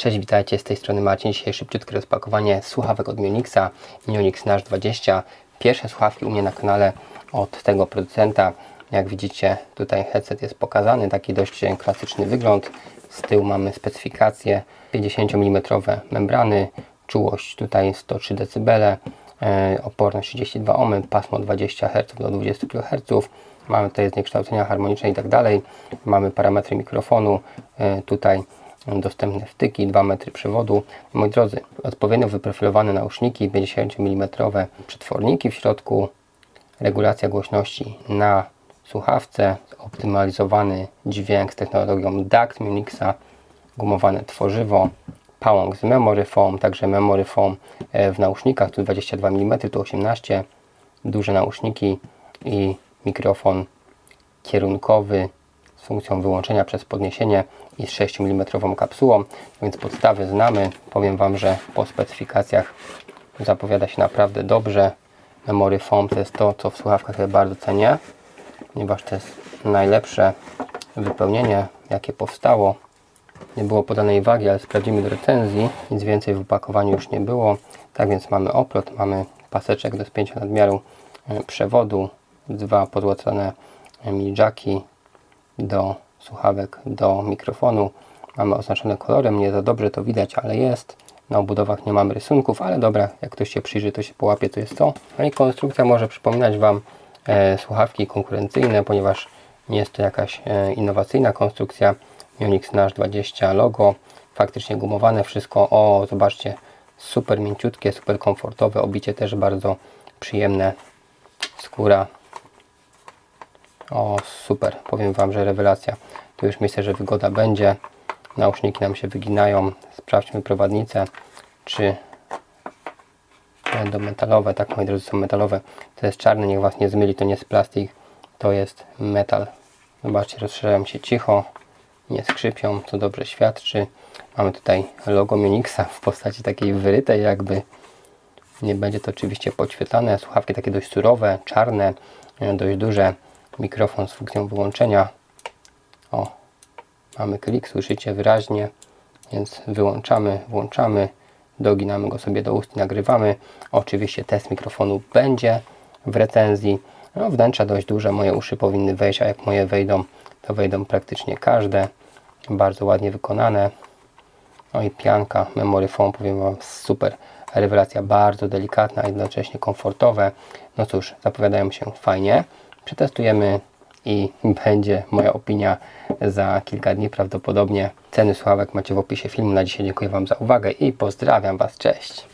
Cześć, witajcie, z tej strony Marcin. Dzisiaj szybciutkie rozpakowanie słuchawek od Mionixa, Mionix Nash 20. Pierwsze słuchawki u mnie na kanale od tego producenta. Jak widzicie, tutaj headset jest pokazany, taki dość klasyczny wygląd. Z tyłu mamy specyfikacje 50 mm membrany, czułość tutaj 103 dB, e, oporność 32 ohm, pasmo 20 Hz do 20 kHz. Mamy tutaj zniekształcenia harmoniczne i tak dalej. Mamy parametry mikrofonu, e, tutaj dostępne wtyki, 2 metry przewodu. Moi drodzy, odpowiednio wyprofilowane nauszniki, 50 mm przetworniki w środku, regulacja głośności na słuchawce, optymalizowany dźwięk z technologią DAC Munixa, gumowane tworzywo, pałąk z memory foam, także memory foam e, w nausznikach, tu 22 mm, tu 18, duże nauszniki i mikrofon kierunkowy z funkcją wyłączenia przez podniesienie i z 6 mm kapsułą, więc podstawy znamy. Powiem Wam, że po specyfikacjach zapowiada się naprawdę dobrze. Memory foam to jest to, co w słuchawkach ja bardzo cenię, ponieważ to jest najlepsze wypełnienie, jakie powstało. Nie było podanej wagi, ale sprawdzimy do recenzji. Nic więcej w opakowaniu już nie było. Tak więc mamy oplot, mamy paseczek do spięcia nadmiaru e, przewodu, dwa podłączone mi jacki do słuchawek, do mikrofonu. Mamy oznaczone kolorem, nie za dobrze to widać, ale jest. Na obudowach nie mamy rysunków, ale dobra, jak ktoś się przyjrzy, to się połapie, to jest to. No i konstrukcja może przypominać Wam e, słuchawki konkurencyjne, ponieważ nie jest to jakaś e, innowacyjna konstrukcja. Unix Nash 20 logo, faktycznie gumowane wszystko. O, zobaczcie, super mięciutkie, super komfortowe, obicie też bardzo przyjemne. Skóra o, super. Powiem Wam, że rewelacja. Tu już myślę, że wygoda będzie. Nauszniki nam się wyginają. Sprawdźmy prowadnicę, czy będą metalowe. Tak, moi drodzy, są metalowe. To jest czarny, niech Was nie zmyli. To nie jest plastik, to jest metal. Zobaczcie, rozszerzają się cicho, nie skrzypią, co dobrze świadczy. Mamy tutaj logo Munixa w postaci takiej wyrytej jakby. Nie będzie to oczywiście podświetlane. Słuchawki takie dość surowe, czarne, dość duże mikrofon z funkcją wyłączenia. O, mamy klik, słyszycie wyraźnie, więc wyłączamy, włączamy, doginamy go sobie do ust i nagrywamy. Oczywiście test mikrofonu będzie w recenzji. No, wnętrza dość duże, moje uszy powinny wejść, a jak moje wejdą, to wejdą praktycznie każde. Bardzo ładnie wykonane. No i pianka, memory foam, powiem Wam, super. Rewelacja bardzo delikatna, jednocześnie komfortowe. No cóż, zapowiadają się fajnie przetestujemy i będzie moja opinia za kilka dni prawdopodobnie. Ceny słuchawek macie w opisie filmu. Na dzisiaj dziękuję Wam za uwagę i pozdrawiam Was. Cześć!